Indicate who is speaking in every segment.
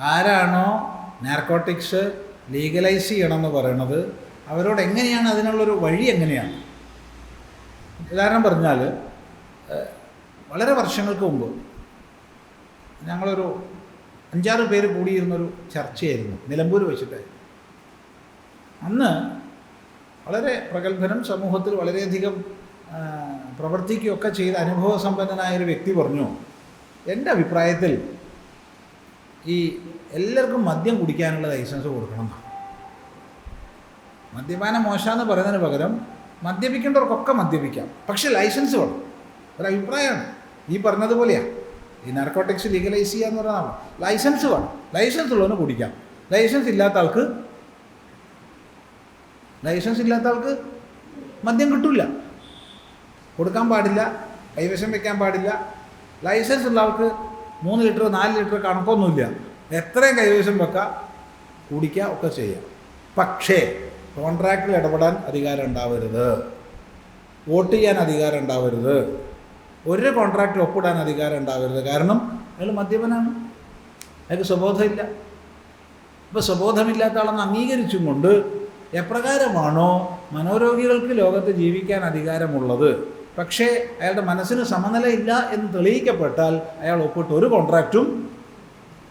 Speaker 1: ആരാണോ narcotics legalise ചെയ്യണമെന്ന് പറയണത് അവരോട് എങ്ങനെയാണ് അതിനുള്ളൊരു വഴി എങ്ങനെയാണ്? ഉദാഹരണം പറഞ്ഞാൽ വളരെ വർഷങ്ങൾക്ക് മുമ്പ് ഞങ്ങളൊരു അഞ്ചാറ് പേര് കൂടിയിരുന്നൊരു ചർച്ചയായിരുന്നു നിലമ്പൂർ വെച്ചിട്ട്. അന്ന് വളരെ പ്രഗത്ഭനും സമൂഹത്തിൽ വളരെയധികം പ്രവർത്തിക്കുകയൊക്കെ ചെയ്ത അനുഭവസമ്പന്നനായ ഒരു വ്യക്തി പറഞ്ഞു എന്റെ അഭിപ്രായത്തിൽ ഈ എല്ലാവർക്കും മദ്യം കുടിക്കാനുള്ള ലൈസൻസ് കൊടുക്കണം. മദ്യപാനം മോശമെന്ന് പറയുന്നതിന് പകരം മദ്യപിക്കേണ്ടവർക്കൊക്കെ മദ്യപിക്കാം. പക്ഷേ ലൈസൻസ് വേണം. ഒരു അഭിപ്രായമാണ് ഈ പറഞ്ഞതുപോലെയാണ് ഈ നാർക്കോട്ടിക്സ് ലീഗലൈസ് ചെയ്യുക എന്ന് പറഞ്ഞാൽ ലൈസൻസ് വേണം. ലൈസൻസ് ഉള്ളവന് കുടിക്കാം. ലൈസൻസ് ഇല്ലാത്ത ആൾക്ക് ലൈസൻസ് ഇല്ലാത്ത ആൾക്ക് മദ്യം കിട്ടില്ല കൊടുക്കാൻ പാടില്ല. കൈവശം വെക്കാൻ പാടില്ല. ലൈസൻസ് ഉള്ള ആൾക്ക് മൂന്ന് ലിറ്റർ നാല് ലിറ്റർ കണക്കൊന്നുമില്ല. എത്രയും കൈവശം വെക്കാം കുടിക്കുക ഒക്കെ ചെയ്യാം. പക്ഷേ കോൺട്രാക്റ്റിൽ ഇടപെടാൻ അധികാരം ഉണ്ടാവരുത്. വോട്ട് ചെയ്യാൻ അധികാരം ഉണ്ടാവരുത്. ഒരു കോൺട്രാക്റ്റിൽ ഒപ്പിടാൻ അധികാരം ഉണ്ടാവരുത്. കാരണം അയാൾ മദ്യപനാണ്. അയാൾക്ക് സ്വബോധമില്ല. ഇപ്പോൾ സ്വബോധമില്ലാത്ത ആളെന്ന് അംഗീകരിച്ചും കൊണ്ട് എപ്രകാരമാണോ മനോരോഗികൾക്ക് ലോകത്ത് ജീവിക്കാൻ അധികാരമുള്ളത്? പക്ഷേ അയാളുടെ മനസ്സിന് സമനിലയില്ല എന്ന് തെളിയിക്കപ്പെട്ടാൽ അയാൾ ഒപ്പിട്ട് ഒരു കോൺട്രാക്റ്റും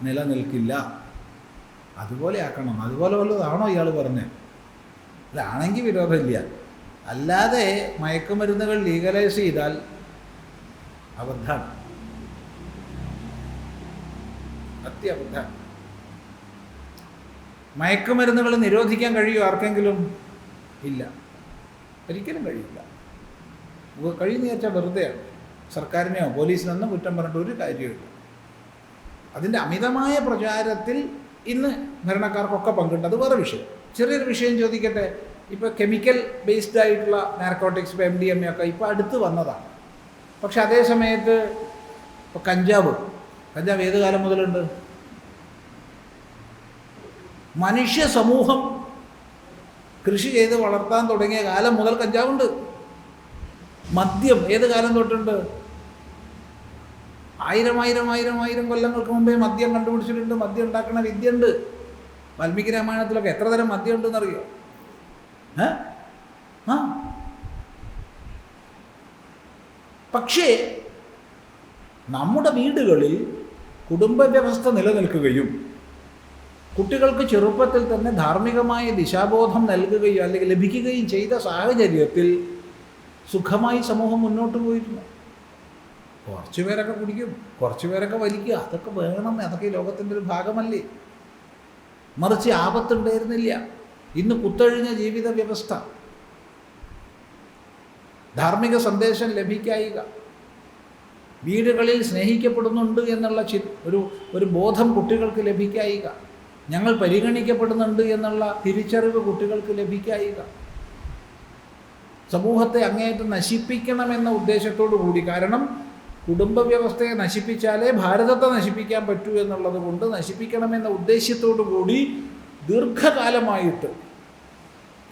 Speaker 1: നിലനിൽക്കില്ല. അതുപോലെ ആക്കണം. അതുപോലെ വല്ലതാണോ ഇയാൾ പറഞ്ഞത് അതാണെങ്കിൽ വിരോധമില്ല. അല്ലാതെ മയക്കുമരുന്നുകൾ ലീഗലൈസ് ചെയ്താൽ അബദ്ധമാണ്. അത്യബദ്ധമാണ്. മയക്കുമരുന്നുകൾ നിരോധിക്കാൻ കഴിയുമോ? ആർക്കെങ്കിലും ഇല്ല. ഒരിക്കലും കഴിയില്ല. കഴിയുന്ന വെച്ചാൽ വെറുതെയാണ് സർക്കാരിനെയോ പോലീസിനൊന്നും കുറ്റം പറഞ്ഞിട്ട് ഒരു കാര്യമില്ല അതിന്റെ അമിതമായ പ്രചാരത്തിൽ ഇന്ന് ഭരണക്കാർക്കൊക്കെ പങ്കുണ്ട് വേറെ വിഷയം. ചെറിയൊരു വിഷയം ചോദിക്കട്ടെ. ഇപ്പോൾ കെമിക്കൽ ബേസ്ഡ് ആയിട്ടുള്ള നാർക്കോട്ടിക്സ് ഇപ്പോൾ എം ഡി എം എ ഒക്കെ ഇപ്പോൾ അടുത്ത് വന്നതാണ്. പക്ഷെ അതേ സമയത്ത് ഇപ്പോൾ കഞ്ചാവ്. കഞ്ചാവ് ഏത് കാലം മുതലുണ്ട്? മനുഷ്യ സമൂഹം കൃഷി ചെയ്ത് വളർത്താൻ തുടങ്ങിയ കാലം മുതൽ കഞ്ചാവുണ്ട്. മദ്യം ഏത് കാലം തൊട്ടുണ്ട്? ആയിരം ആയിരം ആയിരം ആയിരം കൊല്ലങ്ങൾക്ക് മുമ്പേ മദ്യം കണ്ടുപിടിച്ചിട്ടുണ്ട് മദ്യം ഉണ്ടാക്കുന്ന വിദ്യ ഉണ്ട് വാൽമീകി രാമായണത്തിലൊക്കെ എത്ര തരം മദ്യം ഉണ്ടെന്നറിയോ ഏ? ആ? പക്ഷേ നമ്മുടെ വീടുകളിൽ കുടുംബ വ്യവസ്ഥ നിലനിൽക്കുകയും കുട്ടികൾക്ക് ചെറുപ്പത്തിൽ തന്നെ ധാർമ്മികമായ ദിശാബോധം നൽകുകയും അല്ലെങ്കിൽ ലഭിക്കുകയും ചെയ്ത സാഹചര്യത്തിൽ സുഖമായി സമൂഹം മുന്നോട്ട് പോയിരുന്നു. കുറച്ച് പേരൊക്കെ കുടിക്കും കുറച്ച് പേരൊക്കെ വലിക്കുക അതൊക്കെ വേണം അതൊക്കെ ലോകത്തിന്റെ ഒരു ഭാഗമല്ലേ? മറിച്ച് ആപത്തുണ്ടായിരുന്നില്ല. ഇന്ന് കുത്തഴിഞ്ഞ ജീവിത വ്യവസ്ഥ. ധാർമ്മിക സന്ദേശം ലഭിക്കായിക. വീടുകളിൽ സ്നേഹിക്കപ്പെടുന്നുണ്ട് എന്നുള്ള ചി ഒരു ഒരു ബോധം കുട്ടികൾക്ക് ലഭിക്കായിക. ഞങ്ങൾ പരിഗണിക്കപ്പെടുന്നുണ്ട് എന്നുള്ള തിരിച്ചറിവ് കുട്ടികൾക്ക് ലഭിക്കായിക. സമൂഹത്തെ അങ്ങേയറ്റം നശിപ്പിക്കണമെന്ന ഉദ്ദേശത്തോടു കൂടി. കാരണം കുടുംബ വ്യവസ്ഥയെ നശിപ്പിച്ചാലേ ഭാരതത്തെ നശിപ്പിക്കാൻ പറ്റൂ എന്നുള്ളത് കൊണ്ട് നശിപ്പിക്കണമെന്ന ഉദ്ദേശ്യത്തോടു കൂടി ദീർഘകാലമായിട്ട്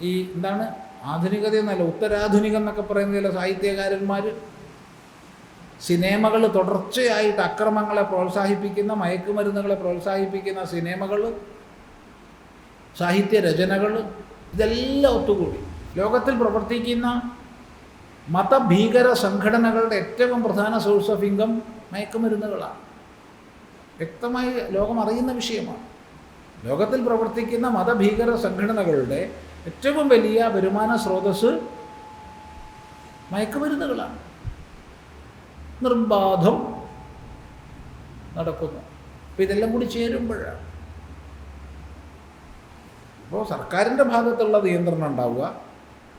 Speaker 1: ഈ എന്താണ് ആധുനികത എന്നല്ല ഉത്തരാധുനികം എന്നൊക്കെ പറയുന്ന ചില സാഹിത്യകാരന്മാർ സിനിമകൾ തുടർച്ചയായിട്ട് അക്രമങ്ങളെ പ്രോത്സാഹിപ്പിക്കുന്ന മയക്കുമരുന്നുകളെ പ്രോത്സാഹിപ്പിക്കുന്ന സിനിമകൾ സാഹിത്യ രചനകൾ ഇതെല്ലാം ഒത്തുകൂടി. ലോകത്തിൽ പ്രവർത്തിക്കുന്ന മതഭീകര സംഘടനകളുടെ ഏറ്റവും പ്രധാന സോഴ്സ് ഓഫ് ഇൻകം മയക്കുമരുന്നുകളാണ്. വ്യക്തമായി ലോകം അറിയുന്ന വിഷയമാണ്. ലോകത്തിൽ പ്രവർത്തിക്കുന്ന മതഭീകര സംഘടനകളുടെ ഏറ്റവും വലിയ വരുമാന സ്രോതസ് മയക്കുമരുന്നുകളാണ്. നിർബാധം നടക്കുന്നു. അപ്പോൾ ഇതെല്ലാം കൂടി ചേരുമ്പോഴാണ്. അപ്പോൾ സർക്കാരിന്റെ ഭാഗത്തുള്ള നിയന്ത്രണം ഉണ്ടാവുക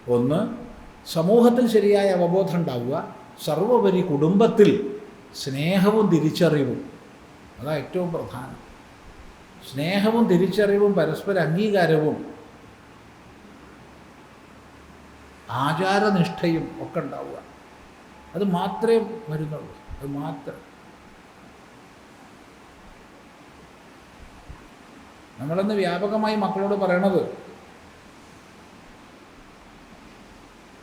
Speaker 1: ഒന്ന് സമൂഹത്തിൽ ശരിയായ അവബോധം ഉണ്ടാവുക സർവോപരി കുടുംബത്തിൽ സ്നേഹവും തിരിച്ചറിവും. അതാണ് ഏറ്റവും പ്രധാനം. സ്നേഹവും തിരിച്ചറിവും പരസ്പര അംഗീകാരവും ആചാരനിഷ്ഠയും ഒക്കെ ഉണ്ടാവുക. അത് മാത്രമേ വരുന്നുള്ളൂ. അത് മാത്രം. നമ്മളിന്ന് വ്യാപകമായി മക്കളോട് പറയണത്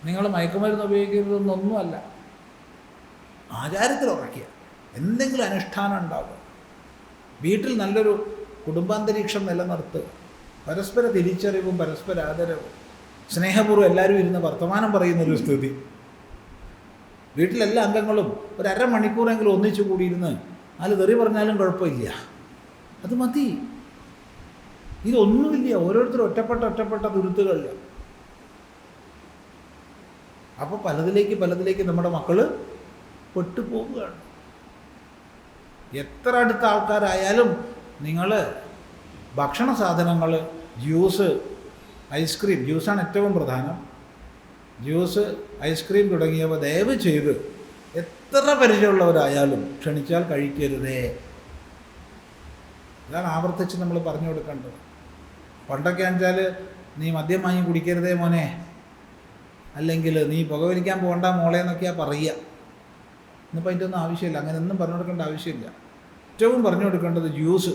Speaker 1: നിങ്ങൾ മയക്കുമരുന്ന് ഉപയോഗിക്കരുതെന്നൊന്നുമല്ല ആചാരത്തിൽ ഉറക്കുക എന്തെങ്കിലും അനുഷ്ഠാനം ഉണ്ടാവുക. വീട്ടിൽ നല്ലൊരു കുടുംബാന്തരീക്ഷം നിലനിർത്തുക പരസ്പര തിരിച്ചറിവും പരസ്പര ആദരവും സ്നേഹപൂർവം എല്ലാവരും ഇരുന്ന് വർത്തമാനം പറയുന്നൊരു സ്ഥിതി. വീട്ടിലെല്ലാ അംഗങ്ങളും ഒരു അരമണിക്കൂറെങ്കിലും ഒന്നിച്ചു കൂടിയിരുന്ന് അതിൽ തെറി പറഞ്ഞാലും കുഴപ്പമില്ല. അത് മതി. ഇതൊന്നുമില്ല. ഓരോരുത്തരും ഒറ്റപ്പെട്ട ഒറ്റപ്പെട്ട തുരുത്തുകളില്ല അപ്പോൾ പലതിലേക്ക് പലതിലേക്ക് നമ്മുടെ മക്കൾ പെട്ടുപോവുകയാണ്. എത്ര അടുത്ത ആൾക്കാരായാലും നിങ്ങൾ ഭക്ഷണ സാധനങ്ങൾ ജ്യൂസ് ഐസ്ക്രീം ജ്യൂസാണ് ഏറ്റവും പ്രധാനം. ജ്യൂസ് ഐസ്ക്രീം തുടങ്ങിയവ ദയവ് ചെയ്ത് എത്ര പരിചയമുള്ളവരായാലും ക്ഷണിച്ചാൽ കഴിക്കരുതേ. ഇതാണ് ആവർത്തിച്ച് നമ്മൾ പറഞ്ഞു കൊടുക്കേണ്ടത്. പണ്ടൊക്കെ വെച്ചാൽ നീ മദ്യം വാങ്ങി കുടിക്കരുതേ മോനെ. അല്ലെങ്കിൽ നീ പുകവലിക്കാൻ പോകണ്ട മോളെ എന്നൊക്കെയാ പറയുക. ഇന്നിപ്പോൾ അതിന്റെ ഒന്നും ആവശ്യമില്ല. അങ്ങനെ ഒന്നും പറഞ്ഞു കൊടുക്കേണ്ട ആവശ്യമില്ല. ഏറ്റവും പറഞ്ഞു കൊടുക്കേണ്ടത് ജ്യൂസ്.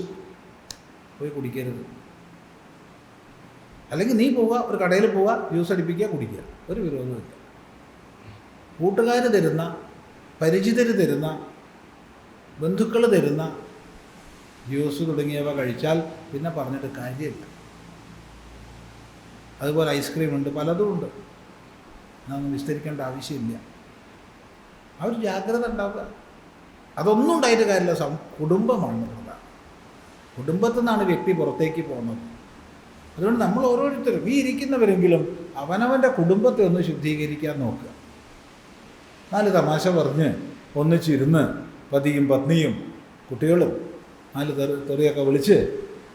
Speaker 1: പോയി കുടിക്കരുത്. അല്ലെങ്കിൽ നീ പോവുക ഒരു കടയിൽ പോവുക ജ്യൂസ് അടിപ്പിക്കുക കുടിക്കുക. ഒരു വിരോധമില്ല കൂട്ടുകാർ തരുന്ന പരിചിതർ തരുന്ന ബന്ധുക്കൾ തരുന്ന ജ്യൂസ് തുടങ്ങിയവ കഴിച്ചാൽ പിന്നെ പറഞ്ഞിട്ട് കാര്യമില്ല. അതുപോലെ ഐസ്ക്രീം ഉണ്ട് പലതും ഉണ്ട്. അതൊന്നും വിസ്തരിക്കേണ്ട ആവശ്യമില്ല. ആ ഒരു ജാഗ്രത ഉണ്ടാവുക. അതൊന്നും ഉണ്ടായിട്ട് കാര്യമില്ല. സം കുടുംബമാണ് കുടുംബത്തിൽ നിന്നാണ് വ്യക്തി പുറത്തേക്ക് പോകുന്നത്. അതുകൊണ്ട് നമ്മൾ ഓരോരുത്തരും ഈ ഇരിക്കുന്നവരെങ്കിലും അവനവന്റെ കുടുംബത്തെ ഒന്ന് ശുദ്ധീകരിക്കാൻ നോക്കുക. നാല് തമാശ പറഞ്ഞ് ഒന്നിച്ചിരുന്ന് പതിയും പത്നിയും കുട്ടികളും നാല് തെറി തെറിയൊക്കെ വിളിച്ച്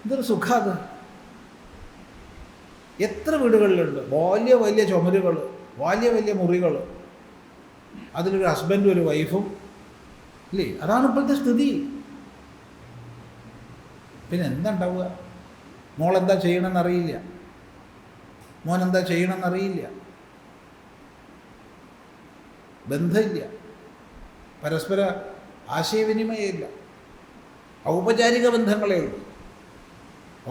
Speaker 1: ഇതൊരു സുഖാത്. എത്ര വീടുകളിലുണ്ട്? വലിയ വലിയ ചുമരുകൾ വലിയ വലിയ മുറികൾ അതിലൊരു ഹസ്ബൻഡും ഒരു വൈഫും ഇല്ലേ? അതാണ് ഇപ്പോഴത്തെ സ്ഥിതി. പിന്നെ എന്താ ഉണ്ടാവുക? മോളെന്താ ചെയ്യണമെന്ന് അറിയില്ല മോൻ എന്താ ചെയ്യണമെന്ന് അറിയില്ല ബന്ധമില്ല. പരസ്പര ആശയവിനിമയമില്ല. ഔപചാരിക ബന്ധങ്ങളേ ഉള്ളൂ.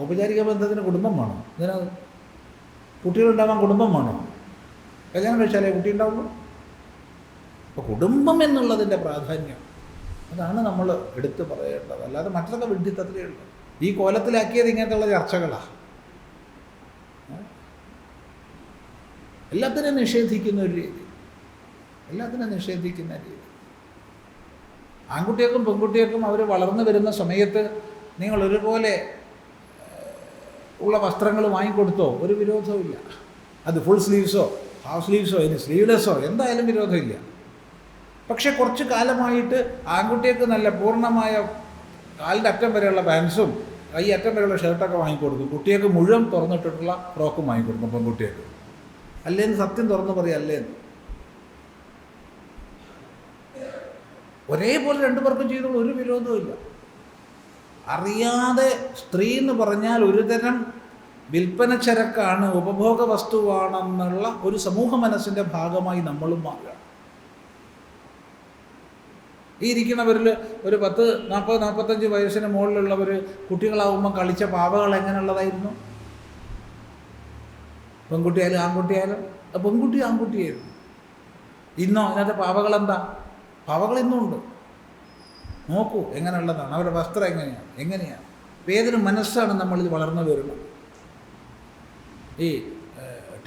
Speaker 1: ഔപചാരിക ബന്ധത്തിന് കുടുംബം വേണം. ഇതിന് കുട്ടികളുണ്ടാവാൻ കുടുംബം വേണം. കല്യാണം കഴിച്ചാലേ കുട്ടി ഉണ്ടാവുള്ളൂ അപ്പോൾ കുടുംബം എന്നുള്ളതിന്റെ പ്രാധാന്യം അതാണ് നമ്മൾ എടുത്തു പറയേണ്ടത്. അല്ലാതെ മറ്റൊക്കെ വിഡ്ഢിത്തത്തിലേ ഉള്ളൂ. ഈ കോലത്തിലാക്കിയത് ഇങ്ങനത്തെയുള്ള ചർച്ചകളാണ് എല്ലാത്തിനും നിഷേധിക്കുന്ന ഒരു രീതി. എല്ലാത്തിനും നിഷേധിക്കുന്ന രീതി. ആൺകുട്ടികൾക്കും പെൺകുട്ടികൾക്കും അവർ വളർന്നു വരുന്ന സമയത്ത് നിങ്ങൾ ഒരുപോലെ ഉള്ള വസ്ത്രങ്ങൾ വാങ്ങിക്കൊടുത്തോ? ഒരു വിരോധവുമില്ല. അത് ഫുൾ സ്ലീവ്സോ ഹാഫ് സ്ലീവ്സോ ഇനി സ്ലീവ്ലെസ്സോ എന്തായാലും വിരോധമില്ല. പക്ഷേ കുറച്ച് കാലമായിട്ട് ആൺകുട്ടികൾക്ക് നല്ല പൂർണമായ കാലിന്റെ അറ്റം വരെയുള്ള പാൻസും കൈ അറ്റം വരെയുള്ള ഷർട്ടൊക്കെ വാങ്ങിക്കൊടുക്കും. കുട്ടികൾക്ക് മുഴുവൻ തുറന്നിട്ടിട്ടുള്ള ഫ്രോക്കും വാങ്ങിക്കൊടുക്കും പെൺകുട്ടികൾക്ക്. അല്ലേന്ന് സത്യം തുറന്ന് പറയും അല്ലേന്ന്? ഒരേപോലെ രണ്ടു പേർക്കും ചെയ്തുള്ള ഒരു വിരോധവുമില്ല. അറിയാതെ സ്ത്രീ എന്ന് പറഞ്ഞാൽ ഒരു തരം വിൽപ്പന ചരക്കാണ് ഉപഭോഗ വസ്തുവാണെന്നുള്ള ഒരു സമൂഹ മനസ്സിന്റെ ഭാഗമായി നമ്മളും മാറുക. ഈ ഇരിക്കുന്നവരിൽ ഒരു പത്ത് നാൽപ്പത് നാൽപ്പത്തഞ്ച് വയസ്സിന് മുകളിലുള്ളവർ കുട്ടികളാവുമ്പോൾ കളിച്ച പാവകൾ എങ്ങനെയുള്ളതായിരുന്നു? പെൺകുട്ടിയായാലും ആൺകുട്ടിയായാലും? പെൺകുട്ടി ആൺകുട്ടിയായിരുന്നു. ഇന്നോ അതിനകത്ത് പാവകളെന്താ പാവകൾ ഇന്നും ഉണ്ട്. നോക്കൂ എങ്ങനെയുള്ളതാണ്. അവരുടെ വസ്ത്രം എങ്ങനെയാണ്? എങ്ങനെയാണ്? ഏതൊരു മനസ്സാണ് നമ്മളിത് വളർന്നു വരുന്നത്. ഈ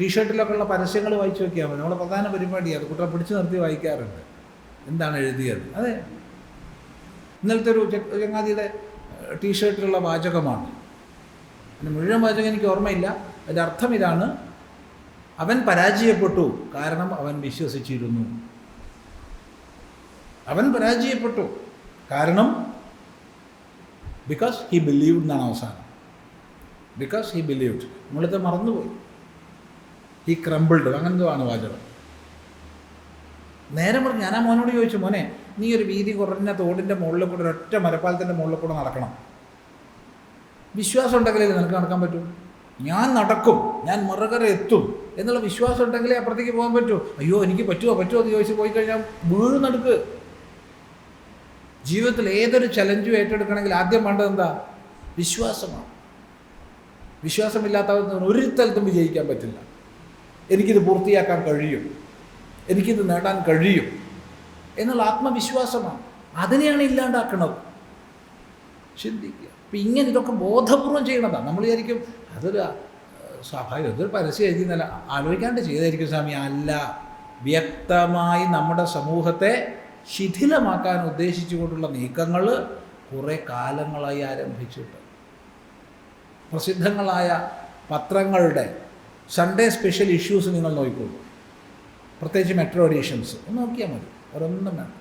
Speaker 1: ടീഷർട്ടിലൊക്കെ ഉള്ള പരസ്യങ്ങൾ വായിച്ചു നോക്കിയാൽ മതി നമ്മുടെ പ്രധാന പരിപാടി അത് കുട്ടികളെ പിടിച്ചു നിർത്തി വായിക്കാറുണ്ട്. എന്താണ് എഴുതിയത്? അതെ. ഇന്നലത്തെ ഒരു ചങ്ങാതിയുടെ ടീഷർട്ടിലുള്ള വാചകമാണ്. പിന്നെ മുഴുവൻ വാചകം എനിക്ക് ഓർമ്മയില്ല. അതിന്റെ അർത്ഥം ഇതാണ് അവൻ പരാജയപ്പെട്ടു കാരണം അവൻ വിശ്വസിച്ചിരുന്നു. അവൻ പരാജയപ്പെട്ടു കാരണം ബിക്കോസ് ഹി ബിലീവ് എന്നാണ് അവസാനം. ബിക്കോസ് ഹി ബിലീവ്ഡ് നമ്മളിത് മറന്നുപോയി. ഹി ക്രംബിൾഡ് അങ്ങനത്തെ ആണ് വാചകം? നേരെ പറഞ്ഞ് ഞാൻ ആ മോനോട് ചോദിച്ചു മോനെ നീ ഒരു വീതി കുറഞ്ഞ തോടിന്റെ മുകളിൽ കൂടെ ഒരൊറ്റ മരപ്പാലത്തിന്റെ മുകളിൽ കൂടെ നടക്കണം. വിശ്വാസം ഉണ്ടെങ്കിലേ നിനക്ക് നടക്കാൻ പറ്റൂ. ഞാൻ നടക്കും. ഞാൻ മറുകര എത്തും. എന്നുള്ള വിശ്വാസം ഉണ്ടെങ്കിലേ അപ്പുറത്തേക്ക് പോകാൻ പറ്റൂ. അയ്യോ എനിക്ക് പറ്റുമോ പറ്റുമോ എന്ന് ചോദിച്ച് പോയി കഴിഞ്ഞാൽ വീഴും നടക്ക്. ജീവിതത്തിൽ ഏതൊരു ചലഞ്ചും ഏറ്റെടുക്കണമെങ്കിൽ ആദ്യം വേണ്ടത് എന്താ? വിശ്വാസമാണ്. വിശ്വാസമില്ലാത്തവർ ഒരു സ്ഥലത്തും വിജയിക്കാൻ പറ്റില്ല. എനിക്കിത് പൂർത്തിയാക്കാൻ കഴിയും. എനിക്കിത് നേടാൻ കഴിയും എന്നുള്ള ആത്മവിശ്വാസമാണ്. അതിനെയാണ് ഇല്ലാണ്ടാക്കുന്നത് ചിന്തിക്കുക. അപ്പം ഇങ്ങനെ ഇതൊക്കെ ബോധപൂർവം ചെയ്യണതാണ് നമ്മൾ വിചാരിക്കും അതൊരു സ്വാഭാവികം ഇതൊരു പരസ്യം എഴുതിയെന്നല്ല ആലോചിക്കാണ്ട് ചെയ്തായിരിക്കും സ്വാമി. അല്ല വ്യക്തമായി നമ്മുടെ സമൂഹത്തെ ശിഥിലമാക്കാൻ ഉദ്ദേശിച്ചുകൊണ്ടുള്ള നീക്കങ്ങൾ കുറേ കാലങ്ങളായി ആരംഭിച്ചിട്ട് പ്രസിദ്ധങ്ങളായ പത്രങ്ങളുടെ സൺഡേ സ്പെഷ്യൽ ഇഷ്യൂസ് നിങ്ങൾ നോക്കിക്കോളൂ. പ്രത്യേകിച്ച് മെട്രോ എഡീഷൻസ് ഒന്ന് നോക്കിയാൽ മതി. ഒരൊന്നും വേണം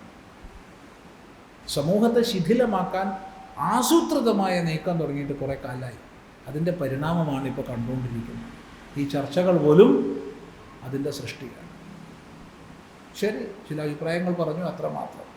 Speaker 1: സമൂഹത്തെ ശിഥിലമാക്കാൻ ആസൂത്രിതമായ നീക്കം തുടങ്ങിയിട്ട് കുറേ കാലമായി അതിന്റെ പരിണാമമാണ് ഇപ്പോൾ കണ്ടുകൊണ്ടിരിക്കുന്നത്. ഈ ചർച്ചകൾ പോലും അതിന്റെ സൃഷ്ടിയാണ്. ശരി ചില അഭിപ്രായങ്ങൾ പറഞ്ഞു അത്രമാത്രം